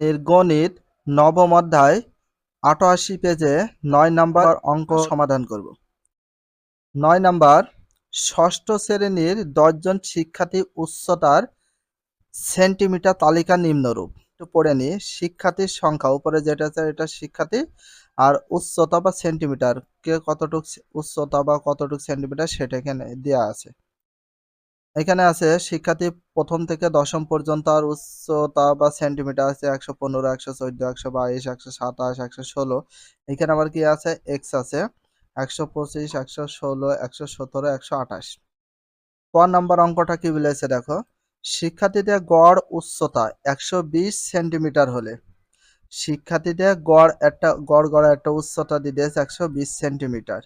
এর গণিত নবম অধ্যায়, আটাশি পেজে নয় নাম্বার অঙ্ক সমাধান করব। নয় নাম্বার, ষষ্ঠ শ্রেণির দশজন শিক্ষার্থী উচ্চতার সেন্টিমিটার তালিকা নিম্নরূপ। একটু পড়ে নি, শিক্ষার্থীর সংখ্যা, উপরে যেটা আছে এটা শিক্ষার্থী আর উচ্চতা বা সেন্টিমিটার, কে কতটুক উচ্চতা বা কতটুক সেন্টিমিটার সেটা এখানে দেওয়া আছে। এখানে আছে, শিক্ষার্থী প্রথম থেকে দশম পর্যন্ত আর উচ্চতা বা সেন্টিমিটার আছে একশো পনেরো, একশো চোদ্দ, একশো বাইশ, একশো সাতাশ, একশো ষোলো। এখানে আবার কি আছে? এক্স আছে, একশো পঁচিশ, একশো ষোলো, একশো সতেরো, একশো আঠাশ। ক নাম্বার অঙ্কটা কি বলেছে দেখো? শিক্ষার্থীদের গড় উচ্চতা একশো বিশ সেন্টিমিটার হলে। শিক্ষার্থীদের গড় একটা, গড় গড় একটা উচ্চতা দিয়েছে একশো বিশ সেন্টিমিটার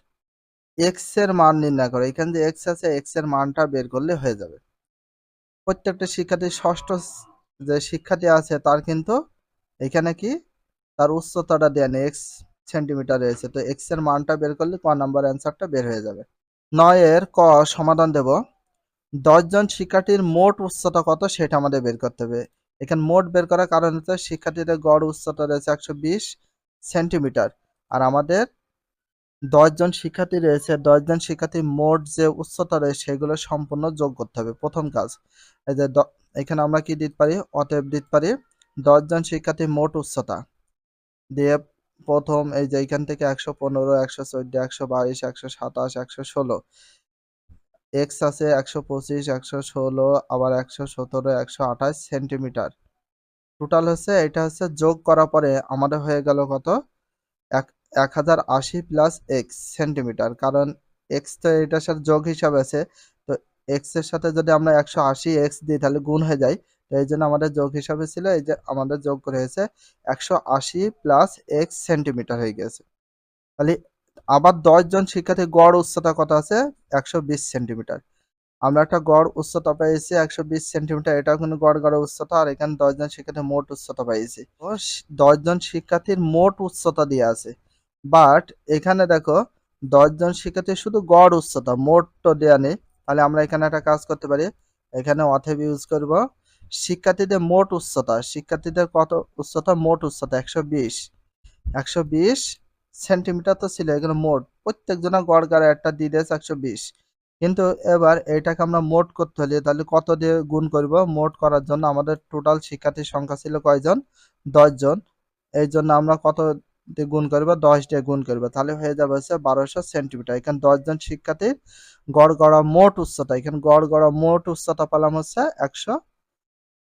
এক্সের মান নির্ণয় করো। এখানে যে এক্স আছে এক্সের মানটা বের করলে হয়ে যাবে। প্রত্যেকটা শিক্ষার্থী ষষ্ঠ যে শিক্ষার্থী আছে, তার কিন্তু এখানে কি? তার উচ্চতাটা দেয়া নেই এক্স সেন্টিমিটার রয়েছে। তো এক্সের মানটা বের করলে ক নাম্বার অ্যান্সারটা বের হয়ে যাবে। নয়ের ক, সমাধান দেব। দশজন শিক্ষার্থীর মোট উচ্চতা কত, সেটা আমাদের বের করতে হবে। এখানে মোট বের করার কারণ হচ্ছে, শিক্ষার্থীদের গড় উচ্চতা রয়েছে একশো বিশ সেন্টিমিটার আর আমাদের দশজন শিক্ষার্থী রয়েছে দশজন শিক্ষার্থীর মোট যে উচ্চতা রয়েছে সেগুলো সম্পূর্ণ যোগ করতে হবে। প্রথম কাজ, এই যে এখানে আমরা কি দিতে পারি? অতএব দিতে পারি দশজন শিক্ষার্থী মোট উচ্চতা। দিয়ে প্রথম এই যে এখান থেকে একশো পনেরো, একশো চোদ্দ, একশো বাইশ, একশো সাতাশ, একশো ষোলো। এক্স আছে একশো পঁচিশ, একশো ষোলো, আবার একশো সতেরো, একশো আঠাশ সেন্টিমিটার। টোটাল হচ্ছে, এটা হচ্ছে যোগ করার পরে আমাদের হয়ে গেল কত? এক এক হাজার আশি প্লাস এক্স সেন্টিমিটার কারণ এক্স তো এটার সাথে যোগ হিসাবে আছে, তো এক্সের সাথে যদি আমরা একশো আশি এক্স দিই, তাহলে গুণ হয়ে যায়, তো এই জন্য আমাদের যোগ হিসাবে ছিল, এই যে আমাদের যোগ করে হয়েছে একশো আশি প্লাস এক্স সেন্টিমিটার হয়ে গেছে। তাহলে আবার দশজন শিক্ষার্থীর গড় উচ্চতা কত আছে? একশো বিশ সেন্টিমিটার আমরা একটা গড় উচ্চতা পেয়েছি, একশো বিশ সেন্টিমিটার এটা কিন্তু গড় গড় উচ্চতা, আর এখানে দশজন শিক্ষার্থীর মোট উচ্চতা পেয়েছি। দশজন শিক্ষার্থীর মোট উচ্চতা দিয়ে আছে। বাট এখানে দেখো দশজন শিক্ষার্থীর শুধু গড় উচ্চতা, মোট তো দেওয়া নেই। তাহলে আমরা এখানে একটা কাজ করতে পারি। এখানে অথেব ইউজ করব। শিক্ষার্থীদের মোট উচ্চতা, শিক্ষার্থীদের কত উচ্চতা? মোট উচ্চতা একশো বিশ। একশো বিশ সেন্টিমিটার তো ছিল এখানে মোট। প্রত্যেকজনের গড় গাড়ে একটা দিয়ে দিয়েছে একশো বিশ। কিন্তু এবার এটাকে আমরা মোট করতে হলে তাহলে কত দিয়ে গুণ করব? মোট করার জন্য আমাদের টোটাল শিক্ষার্থীর সংখ্যা ছিল কয়জন? দশজন। এই জন্য আমরা কত দিয়ে গুণ করব, দশ দিয়ে গুণ করব। তাহলে হয়ে যাবে হচ্ছে বারোশো সেন্টিমিটার। এখানে দশজন শিক্ষার্থীর গড় গড়া মোট উচ্চতা। এখানে গড় গড়া মোট উচ্চতা পেলাম হচ্ছে একশো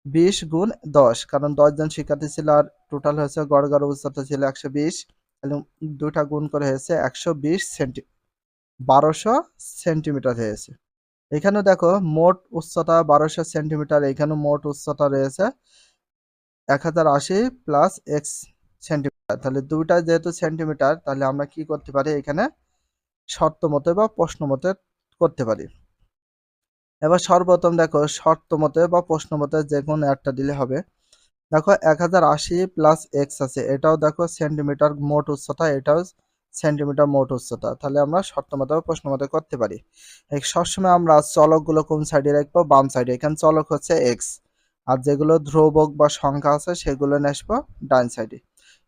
বিশ গুণ দশ। কারণ দশজন শিক্ষার্থী ছিল আর টোটাল হয়েছে গড় গড় উচ্চতা ছিল একশো বিশ। তাহলে দুটা গুণ করে হয়েছে একশো বিশ সেন্টি, বারোশো সেন্টিমিটার হয়েছে। এখানে দেখো মোট উচ্চতা বারোশো সেন্টিমিটার। এখানে মোট উচ্চতা রয়েছে এক হাজার আশি প্লাস এক্স সেন্টিমিটার তাহলে দুইটা যেহেতু সেন্টিমিটার তাহলে আমরা কি করতে পারি এখানে? শর্ত মতে বা প্রশ্ন মতে করতে পারি। এবার সর্বপ্রথম দেখো, শর্ত মতে বা প্রশ্ন মতে যে কোনো একটা দিলে হবে। দেখো, এক হাজার আশি প্লাস এক্স আছে, এটাও দেখো সেন্টিমিটার মোট উচ্চতা, এটাও সেন্টিমিটার মোট উচ্চতা। তাহলে আমরা শর্ত মতো বা প্রশ্ন মতো করতে পারি। সবসময় আমরা চলকগুলো কোন সাইডে রাখব? বাম সাইডে এখানে চলক হচ্ছে এক্স আর যেগুলো ধ্রুবক বা সংখ্যা আছে, সেগুলো নেসবো ডান সাইডে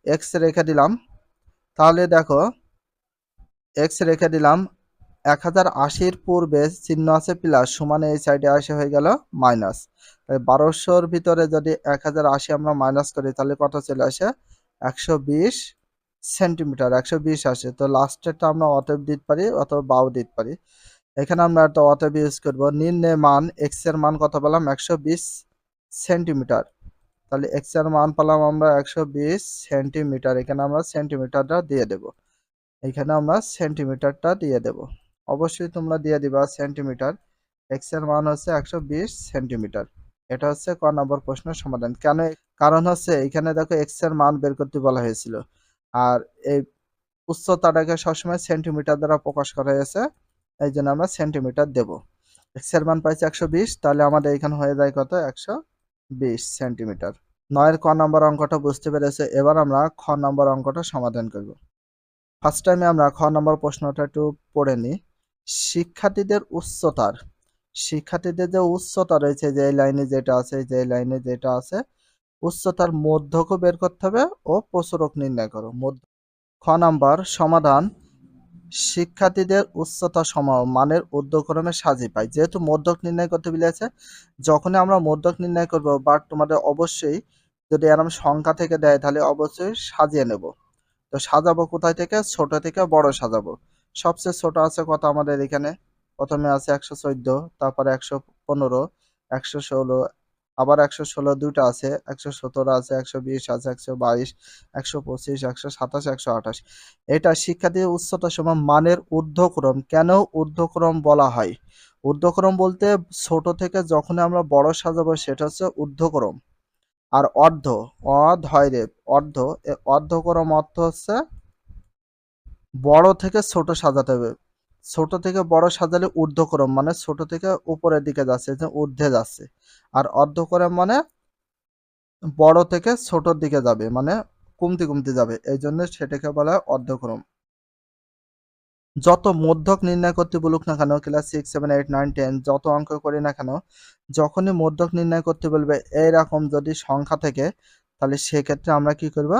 এক্স রেখে দিলাম। তাহলে দেখো এক্স রেখে দিলাম। এক হাজার আশির পূর্বে চিহ্ন আছে প্লাস সমানে এই সাইডে আসে হয়ে গেল মাইনাস বারোশোর ভিতরে যদি এক হাজার আশি আমরা মাইনাস করি, তাহলে কত চলে আসে? একশো বিশ সেন্টিমিটার একশো বিশ আসে। তো লাস্টেরটা আমরা অতএব দিতে পারি, অথবা বাও দিতে পারি। এখানে আমরা একটা অতএব ইউজ করব। নিম্নে মান এক্সের মান কত পেলাম? একশো বিশ সেন্টিমিটার তাহলে এক্সের মান পেলাম আমরা একশো বিশ সেন্টিমিটার। এখানে আমরা সেন্টিমিটারটা দিয়ে দেব। এখানে আমরা সেন্টিমিটারটা দিয়ে দেব। অবশ্যই তোমরা দিয়ে দিবা সেন্টিমিটার। এক্সের মান হচ্ছে একশো বিশ সেন্টিমিটার। এটা হচ্ছে ক নম্বর প্রশ্নের সমাধান। কেন কারণ হচ্ছে এখানে দেখো এক্সের মান বের করতে বলা হয়েছিল। আর এই উচ্চতাটাকে সবসময় সেন্টিমিটার দ্বারা প্রকাশ করা হয়েছে। এই জন্য আমরা সেন্টিমিটার দেব। এক্সের মান পাইছি একশো বিশ, তাহলে আমাদের এখানে হয়ে যায় কত? একশো বিশ সেন্টিমিটার। নয়ের ক নম্বর অঙ্কটা বুঝতে পেরেছে? এবার আমরা খ নম্বর অঙ্কটা সমাধান করব। ফার্স্ট টাইমে আমরা খ নম্বর প্রশ্নটা একটু পড়ে নিই। শিক্ষার্থীদের উচ্চতার। শিক্ষার্থীদের যে উচ্চতা রয়েছে, যে লাইনে যেটা আছে, যে লাইনে যেটা আছে, উচ্চতার মধ্যকও বের করতে হবে ও প্রচুরক নির্ণয় করো। মধ্য খ নাম্বার সমাধান। শিক্ষার্থীদের উচ্চতা সম মানের ঊর্ধ্বক্রমে সাজি পাই যেহেতু মধ্যক নির্ণয় করতে বলেছে যখনই আমরা মধ্যক নির্ণয় করব বাট তোমাদের অবশ্যই যদি এরম সংখ্যা থেকে দেয়, তাহলে অবশ্যই সাজিয়ে নেব। তো সাজাবো কোথায় থেকে? ছোট থেকে বড় সাজাবো। সবচেয়ে ছোট আছে কত আমাদের এখানে? প্রথমে আছে একশো চোদ্দ, তারপরে একশো পনেরো, একশো ষোলো আবার একশো ষোলো দুইটা আছে, একশো সতেরো আছে, একশো বিশ আছে, একশো বাইশ, একশো পঁচিশ, একশো সাতাশ, একশো আঠাশ। এটা শিক্ষার্থী উচ্চতা সমান মানের ঊর্ধ্বক্রম, কেন ঊর্ধ্বক্রম বলা হয়? ঊর্ধ্বক্রম বলতে ছোট থেকে যখন আমরা বড় সাজাবো সেটা হচ্ছে ঊর্ধ্বক্রম। আর অর্ধ অধৈরে অর্ধ এ অর্ধক্রম অর্থ হচ্ছে বড় থেকে ছোট সাজাতে হবে। ছোট থেকে বড় সাজালে ঊর্ধ্বক্রম মানে ছোট থেকে উপরের দিকে যাচ্ছে ঊর্ধ্বে যাচ্ছে। আর অর্ধক্রম মানে বড় থেকে ছোটর দিকে যাবে মানে কমতে কমতে যাবে। এই জন্য সেটাকে বলা হয় অর্ধক্রম। যত মধ্যক নির্ণয় করতে বলুক না কেন class six seven eight nine ten যত অঙ্ক করি না কেন, যখনই মধ্যক নির্ণয় করতে বলবে এইরকম যদি সংখ্যা থেকে, তাহলে সেক্ষেত্রে আমরা কি করব?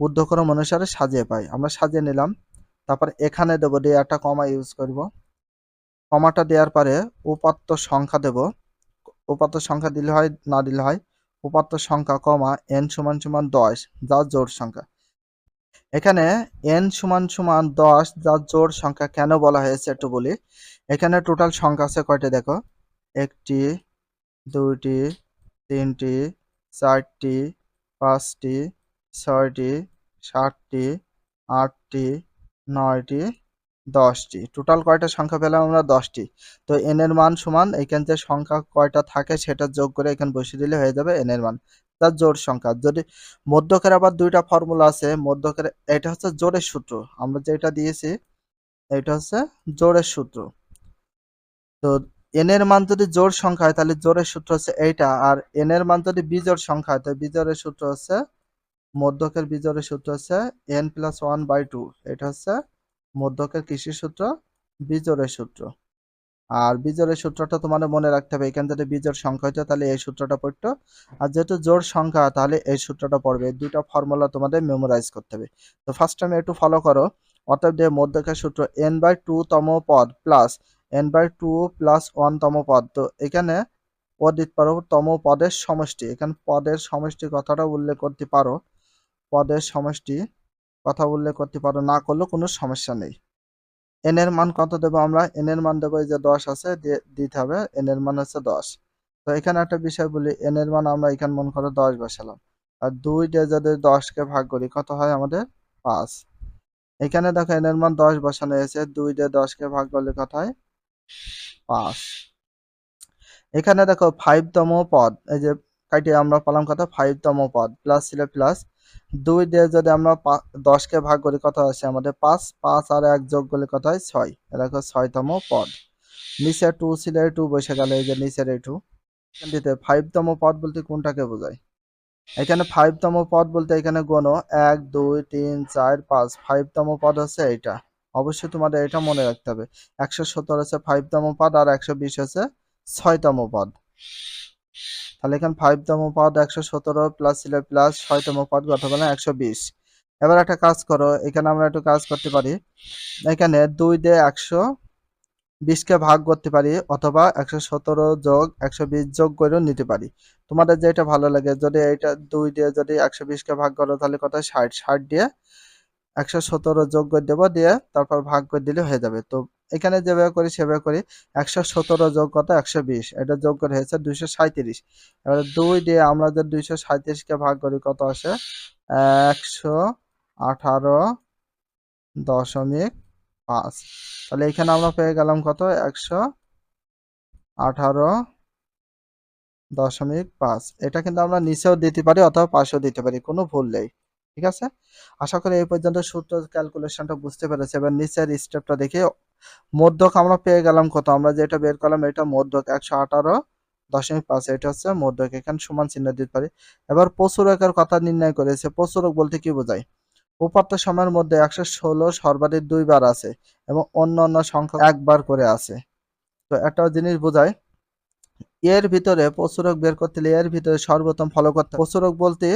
ঊর্ধ্বক্রম অনুসারে সাজিয়ে পাই। আমরা সাজিয়ে নিলাম। তারপর এখানে দেবো দিয়ে একটা কমা ইউজ করব। কমাটা দেওয়ার পরে উপাত্ত সংখ্যা দেব। উপাত্ত সংখ্যা দিলে হয়, না দিলে হয়? উপাত্ত সংখ্যা কমা এন সমান সমান দশ যা জোর সংখ্যা। এখানে এন সমান সমান দশ যা জোর সংখ্যা কেন বলা হয়েছে একটু বলি। এখানে টোটাল সংখ্যা আছে কয়টি দেখো? একটি, দুইটি, তিনটি, চারটি, পাঁচটি, ছয়টি, সাতটি, আটটি নয়টি, দশটি। টোটাল কয়টা সংখ্যা পেলাম আমরা? দশটি। তো এন এর মান সমান, এখান যে সংখ্যা কয়টা থাকে সেটা যোগ করে এখানে বসিয়ে দিলে হয়ে যাবে এন এর মান। তার জোর সংখ্যা। যদি মধ্যকের আবার দুইটা ফর্মুলা আছে, মধ্যকের, এটা হচ্ছে জোরের সূত্র। আমরা যেটা দিয়েছি, এটা হচ্ছে জোরের সূত্র। তো এন এর মান যদি জোর সংখ্যা হয়, তাহলে জোরের সূত্র হচ্ছে এইটা। আর এন এর মান যদি বিজোড় সংখ্যা হয়, তাহলে বিজোড়ের সূত্র হচ্ছে মধ্যকের বিজোড়ের সূত্র হচ্ছে n plus one by two এটা হচ্ছে মধ্যকের কৃষি সূত্র, বিজোড়ের সূত্র। আর বিজোড়ের সূত্রটা তোমাদের মনে রাখতে হবে, এখান থেকে বিজোড় সংখ্যা হইতো তাহলে এই সূত্রটা পড়তো। আর যেহেতু জোর সংখ্যা, তাহলে এই সূত্রটা পড়বে। দুইটা ফর্মুলা তোমাদের মেমোরাইজ করতে হবে। তো ফার্স্ট টাইম একটু ফলো করো। অতএব দিয়ে মধ্যকের সূত্র এন বাই টু তম পদ plus n by two plus one তম পদ। তো এখানে পদ দিতে পারো তম পদের সমষ্টি। এখানে পদের সমষ্টি কথাটা উল্লেখ করতে পারো। পদের সমষ্টি কথা উল্লেখ করতে পারো, না করলেও কোনো সমস্যা নেই। এন এর মান কত দেবো আমরা? এন এর মান দেবো যে দশ আছে দিতে হবে এন এর মান হচ্ছে দশ। তো এখানে একটা বিষয় বলি এন এর মান আমরা এখানে মন করে দশ বসালাম। আর দুই যদি দশকে ভাগ করি, কত হয় আমাদের? পাঁচ। এখানে দেখো এন এর মান দশ বসানো হয়েছে, দুই দিয়ে দশকে ভাগ করলে কত হয়? পাঁচ। এখানে দেখো ফাইভ তম পদ, এই যে কাটিয়ে আমরা পেলাম কত? ফাইভতম পদ প্লাস ছিল প্লাস দুই দিয়ে যদি আমরা দশকে ভাগ করি কত আসে আমাদের পাঁচ পাঁচ আর এক যোগ করলে কত হয়? ছয়। দেখো ছয়তম পদ। নিচে টু ছিল টু বসে গেল, এই যে নিচের এই টু দিতে ফাইভতম পদ বলতে কোনটাকে বোঝায়? এখানে ফাইভতম পদ বলতে এখানে গণ এক, দুই, তিন, চার, পাঁচ। ফাইভতম পদ হচ্ছে এইটা। অবশ্যই তোমাদের এটা মনে রাখতে হবে। একশো সত্তর হচ্ছে ফাইভতম পদ আর একশো বিশ হচ্ছে ছয়তম পদ। তাহলে এখানে ফাইভতম পদ একশো সতেরো প্লাস ছিল প্লাস ছয়তম পদ কত বলে একশো বিশ। এবার একটা কাজ করো, এখানে আমরা একটু কাজ করতে পারি। এখানে দুই দিয়ে একশো বিশকে ভাগ করতে পারি, অথবা একশো সতেরো যোগ একশো বিশ যোগ করেও নিতে পারি। তোমাদের যেটা ভালো লাগে, যদি এইটা দুই দিয়ে যদি একশো বিশকে ভাগ করো, তাহলে কত? ষাট। ষাট দিয়ে একশো সতেরো যোগ করে দেবো, দিয়ে তারপর ভাগ করে দিলে হয়ে যাবে। তো এখানে যেভাবে করি সেভাবে করি একশো সতেরো যোগ কত? একশো বিশ। এটা যোগ করে হয়েছে দুইশো সাঁত্রিশ এবার দুই দিয়ে আমরা যে দুইশো সাঁত্রিশকে ভাগ করি, কত আসে? একশো আঠারো দশমিক পাঁচ। তাহলে এখানে আমরা পেয়ে গেলাম কত? একশো আঠারো দশমিক পাঁচ। এটা কিন্তু আমরা নিচেও দিতে পারি অথবা পাশেও দিতে পারি, কোনো ভুল নেই। ঠিক আছে? আশা করি এই পর্যন্ত সূত্র ক্যালকুলেশনটা বুঝতে পেরেছে। এবার নিচের স্টেপটা দেখে মধ্যক আমরা পেয়ে গেলাম কত? আমরা যেটা বের করলাম, এটা মধ্যক একশো আঠারো দশমিক পাঁচ, এটা হচ্ছে মধ্যক। এখানে সমান চিহ্ন দিতে পারি। এবার প্রচুরকের কথা নির্ণয় করেছে। প্রচুরক বলতে কি বোঝায়? উপাত্ত সময়ের মধ্যে একশো ষোলো সর্বাধিক দুইবার আছে এবং অন্য অন্য সংখ্যা একবার করে আছে। তো একটা জিনিস বোঝায়, এর ভিতরে প্রচুরক বের করতে হলে এর ভিতরে সর্বপ্রথম ফলো করতে। প্রচুরক বলতে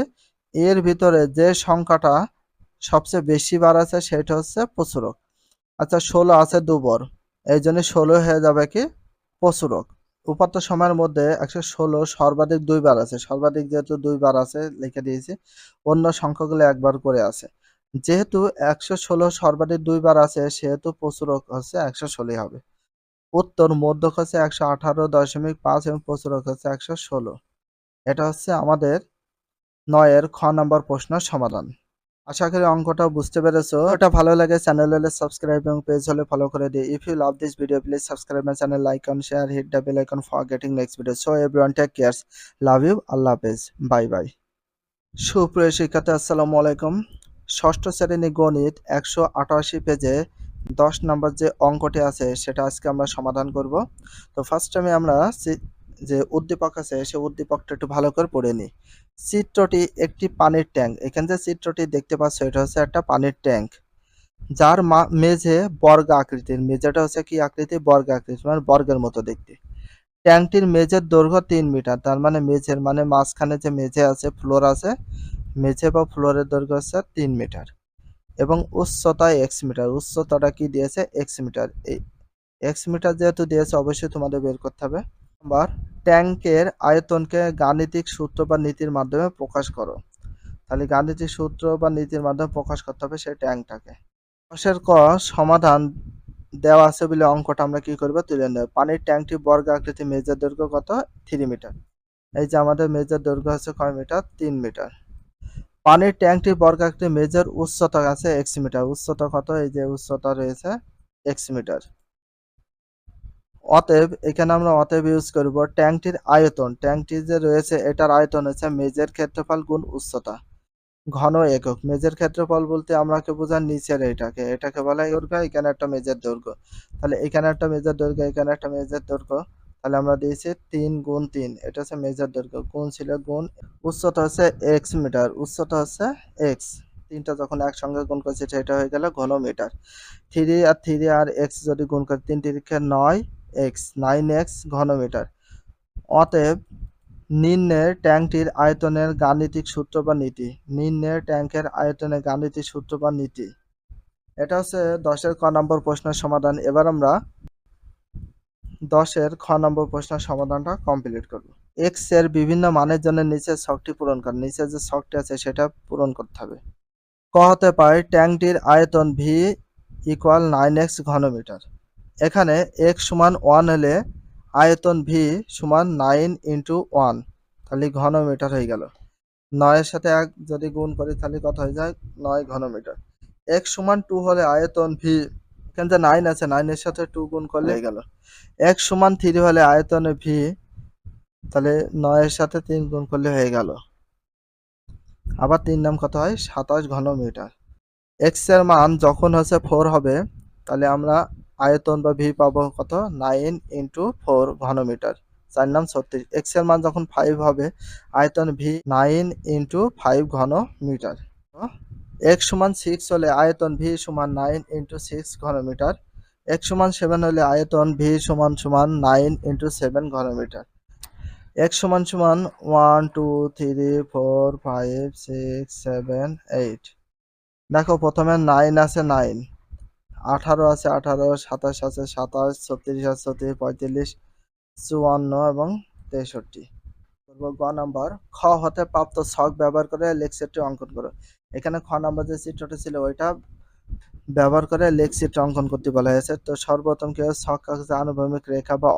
এর ভিতরে যে সংখ্যাটা সবচেয়ে বেশি বার আছে, সেটা হচ্ছে প্রচুরক আচ্ছা ষোলো আছে দুবর। এই জন্য ষোলো হয়ে যাবে কি? প্রচুরক। উপাত্ত সময়ের মধ্যে একশো ষোলো সর্বাধিক দুইবার আছে। সর্বাধিক যেহেতু দুইবার আছে, লিখে দিয়েছি, অন্য সংখ্যাগুলো একবার করে আছে। যেহেতু একশো ষোলো সর্বাধিক দুইবার আছে, সেহেতু প্রচুরক হচ্ছে একশো ষোলোই হবে। উত্তর মধ্যক হচ্ছে একশো আঠারো দশমিক পাঁচ এবং প্রচুরক হচ্ছে একশো ষোলো। এটা হচ্ছে আমাদের নয়ের খ নম্বর প্রশ্নের সমাধান। আশা করি অঙ্কটা বুঝতে পেরেছ। এটা ভালো লাগে চ্যানেল হলে সাবস্ক্রাইব এবং পেজ হলে ফলো করে দিই if you love this video please subscribe my channel like on share hit the bell icon for getting next video so everyone take cares love you আল্লাহ হাফেজ বাই বাই সুপ্রিয় শিক্ষার্থী, আসসালামু আলাইকুম। ষষ্ঠ শ্রেণি গণিত একশো আটাশি পেজে দশ নম্বর যে অঙ্কটি আছে, সেটা আজকে আমরা সমাধান করব। তো ফার্স্ট টাইমে আমরা যে উদ্দীপক আছে সেই উদ্দীপকটা একটু ভালো করে পড়ে নিই। চিত্রটি একটি পানির ট্যাঙ্ক। এখানে যে চিত্রটি দেখতে পাচ্ছ, এটা হচ্ছে একটা পানির ট্যাঙ্ক। যার মেঝে বর্গ আকৃতির। মেঝেটা হচ্ছে কি আকৃতি? বর্গ আকৃতি মানে বর্গের মতো দেখতে। ট্যাঙ্কটির মেঝের দৈর্ঘ্য তিন মিটার, তার মানে মেঝের মানে মাঝখানে যে মেঝে আছে, ফ্লোর আছে, মেঝে বা ফ্লোরের দৈর্ঘ্য হচ্ছে তিন মিটার এবং উচ্চতা এক্স মিটার। উচ্চতাটা কি দিয়েছে? X metre. এই এক্স মিটার যেহেতু দিয়েছে, অবশ্যই তোমাদের বের করতে হবে। নাম্বার ট্যাঙ্কের আয়তনকে গাণিতিক সূত্র বা নীতির মাধ্যমে প্রকাশ করো। তাহলে গাণিতিক সূত্র বা নীতির মাধ্যমে প্রকাশ করতে হবে সেই ট্যাঙ্কটাকে দশের ক, সমাধান দেওয়া আছে বলে অঙ্কটা আমরা কি করব? তুলে নেব। পানির ট্যাঙ্কটি বর্গ আকৃতি মেজের দৈর্ঘ্য কত? Three metre. এই যে আমাদের মেজের দৈর্ঘ্য আছে কয় মিটার? তিন মিটার। পানির ট্যাঙ্কটি বর্গাকৃতি মেজর উচ্চতা আছে এক্স মিটার। উচ্চতা কত? এই যে উচ্চতা রয়েছে এক্স মিটার। অতএব এখানে আমরা অতএব ইউজ করব ট্যাঙ্কটির আয়তন। ট্যাঙ্কটি যে রয়েছে, এটার আয়তন হচ্ছে মেজের ক্ষেত্রফল গুণ উচ্চতা। ঘন একক। মেজের ক্ষেত্রফল বলতে আমরা কে বোঝার নিচের এটাকে। এটাকে বলা হয় দৈর্ঘ্য, এখানে একটা মেজের দৈর্ঘ্য। তাহলে এখানে একটা মেজের দৈর্ঘ্য, এখানে একটা মেজের দৈর্ঘ্য। তাহলে আমরা দিয়েছি তিন গুণ তিন। এটা হচ্ছে মেজর দৈর্ঘ্য। গুণ ছিল গুণ। উচ্চতা হচ্ছে এক্স মিটার উচ্চতা হচ্ছে এক্স তিনটা যখন একসঙ্গে গুণ করছি, সেটা হয়ে গেল ঘন মিটার থ্রি আর থ্রি আর এক্স যদি গুণ করি তিন তিরিখে নয় এক্স, নাইন এক্স ঘন মিটার অতএব, নিম্নের ট্যাঙ্কটির আয়তনের গাণিতিক সূত্র বা নীতি। নিম্নের ট্যাঙ্কের আয়তনের গাণিতিক সূত্র বা নীতি। এটা হচ্ছে দশের ক নম্বর প্রশ্নের সমাধান। এবার আমরা দশের খ নম্বর প্রশ্নের সমাধানটা কমপ্লিট করব। এক্সের বিভিন্ন মানের জন্য নিচের ছকটি পূরণ কর। নিচে যে ছকটি আছে, সেটা পূরণ করতে হবে। ক হতে পারে ট্যাঙ্কটির আয়তন ভি ইকুয়াল নাইন এক্স ঘনমিটার। এখানে এক্স সমান ওয়ান হলে আয়তন ভি সমান নাইন ইন্টু ওয়ান তাহলে ঘনমিটার হয়ে গেল। নয়ের সাথে এক যদি গুণ করি, তাহলে কত হয়ে যায়? নয় ঘনমিটার। এক্স সমান টু হলে আয়তন ভি এখানে যে নাইন আছে নাইনের সাথে টু গুণ করলে হয়ে গেল। এক সমান থ্রি হলে আয়তনে ভি তাহলে নয়ের সাথে তিন গুণ করলে হয়ে গেল। আবার তিন নাম কত হয়? সাতাশ ঘন মিটার এক্সের মান যখন হচ্ছে ফোর হবে, তাহলে আমরা আয়তন বা ভি পাবো কত? নাইন ইন্টু ফোর ঘন মিটার চার নাম ছত্রিশ। এক্সের মান যখন ফাইভ হবে, আয়তন ভি নাইন ইন্টু ফাইভ ঘন মিটার এক্স সমান সিক্স হলে আয়তন ভি সমান নাইন ইন্টু সিক্স ঘন মিটার এক সমান সেভেন হলে আয়তন ভি সমান সমান নাইন ইন্টু সেভেন ঘনমিটার। এক সমান সমান one two three four five six seven eight দেখো, প্রথমে নাইন আছে নাইন আঠারো আছে, আঠারো, সাতাশ আছে, সাতাশ, ছত্রিশ আছে, ছত্রিশ পঁয়ত্রিশ চুয়ান্ন এবং তেষট্টি। গ নাম্বার। খ হতে প্রাপ্ত ছক ব্যবহার করে লেকচারটি অঙ্কন করো। এখানে খ নাম্বার যে চিত্রটি ছিল, ওইটা ব্যবহার করে লেখ চিত্র অঙ্কন করতে বলা হয়েছে। তো সর্বপ্রথম কি ছক আঁকতে আনুভূমিক রেখা বা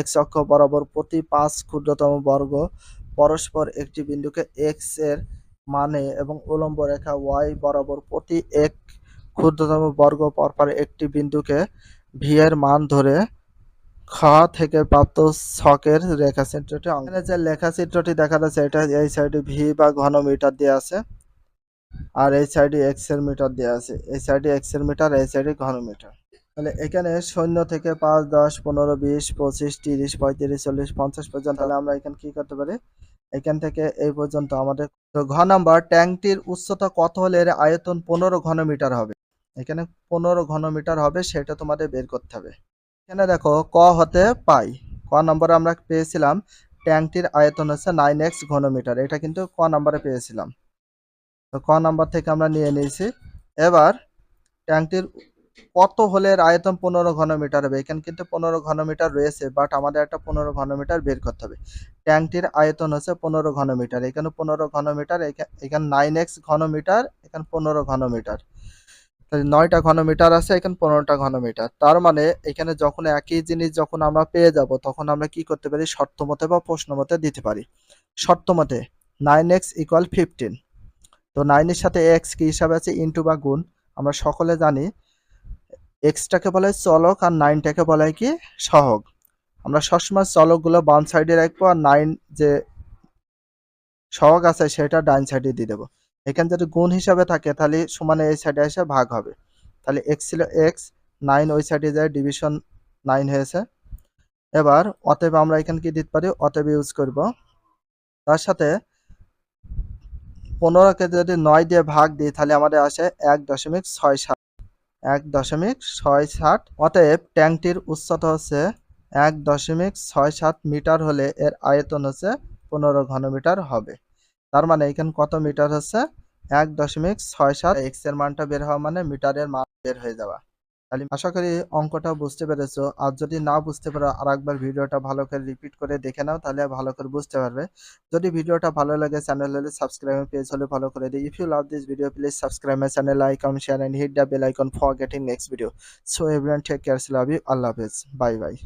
এক্স অক্ষ বরাবর প্রতি পাঁচ ক্ষুদ্রতম বর্গ পরস্পর একটি বিন্দুকে এক্সের মানে এবং উলম্ব রেখা ওয়াই বরাবর প্রতি এক ক্ষুদ্রতম বর্গ পরপর একটি বিন্দুকে ভি এর মান ধরে খ থেকে প্রাপ্ত ছকের রেখা চিত্রটি যে লেখাচিত্রটি দেখা যাচ্ছে এটা এই সাইডে ভি বা ঘন মিটার দিয়ে আছে আর এই সাইডে এক্সের মিটার দেওয়া আছে। এই সাইডে এক্সের মিটার, এই সাইডে ঘন মিটার। তাহলে এখানে শূন্য থেকে পাঁচ, দশ, পনেরো, বিশ, পঁচিশ, তিরিশ, পঁয়ত্রিশ, চল্লিশ, পঞ্চাশ পর্যন্ত তাহলে আমরা এখানে কি করতে পারি? এখান থেকে এই পর্যন্ত আমাদের ঘ নাম্বার ট্যাঙ্কটির উচ্চতা কত হলে এর আয়তন পনেরো ঘন মিটার হবে? এখানে পনেরো ঘন মিটার হবে, সেটা তোমাদের বের করতে হবে। এখানে দেখো, ক হতে পাই। ক নম্বরে আমরা পেয়েছিলাম, ট্যাঙ্কটির আয়তন হচ্ছে নাইন এক্স ঘনমিটার। এটা কিন্তু ক নম্বরে পেয়েছিলাম। তো ক নম্বর থেকে আমরা নিয়ে নিয়েছি। এবার ট্যাঙ্কটির কত হলে আয়তন পনেরো ঘনমিটার হবে? এখানে কিন্তু পনেরো ঘনমিটার রয়েছে বাট আমাদের একটা পনেরো ঘনমিটার বের করতে হবে। ট্যাঙ্কটির আয়তন হচ্ছে পনেরো ঘনমিটার। এখানে পনেরো ঘনমিটার, এখা- এখানে নাইন এক্স ঘনমিটার, এখানে পনেরো ঘনমিটার। নয়টা ঘনমিটার আছে, এখানে পনেরোটা ঘনমিটার। তার মানে এখানে যখন একই জিনিস যখন আমরা পেয়ে যাব, তখন আমরা কি করতে পারি? শর্ত মতে বা প্রশ্ন মতে দিতে পারি। শর্ত মতে নাইন এক্স ইকুয়াল ফিফটিন তো নাইনের সাথে এক্স কি হিসাবে আছে? ইন্টু বা গুণ। আমরা সকলে জানি এক্সটাকে বলা চলক আর নাইনটাকে বলা কি? সহগ। আমরা সবসময় চলকগুলো বাম সাইডে রাখব আর নাইন যে সহগ আছে, সেটা ডাইন সাইডে দিয়ে দেবো। এখানে যদি গুণ হিসাবে থাকে, তাহলে সমানে এই সাইডে এসে ভাগ হবে। তাহলে এক্স ছিল এক্স নাইন ওই সাইডে যায় ডিভিশন নাইন হয়েছে। এবার অতএব আমরা এখানে কি দিতে পারি? অতএব ইউজ করব। তার সাথে পনেরোকে যদি নয় দিয়ে ভাগ দিই, তাহলে আমাদের আসে এক দশমিক ছয় সাত। এক দশমিক ছয় সাত। অতএব ট্যাঙ্কটির উচ্চতা হচ্ছে এক দশমিক ছয় সাত মিটার হলে এর আয়তন হচ্ছে পনেরো ঘনমিটার হবে। তার মানে এখানে কত মিটার হচ্ছে? এক দশমিক ছয় সাত এক্সের মানটা বের হওয়া মানে মিটারের মান বের হয়ে যাওয়া। তাহলে আশা করি অঙ্কটা বুঝতে পেরেছ। আর যদি না বুঝতে পারো আর একবার ভিডিওটা ভালো করে রিপিট করে দেখে নাও, তাহলে ভালো করে বুঝতে পারবে। যদি ভিডিওটা ভালো লাগে, চ্যানেল হলে সাবস্ক্রাইব পেজ হলে ফলো করে দিই if you love this video please subscribe my channel comment share and hit the bell icon for getting next video so everyone take care love you আল্লাহ হাফেজ বাই বাই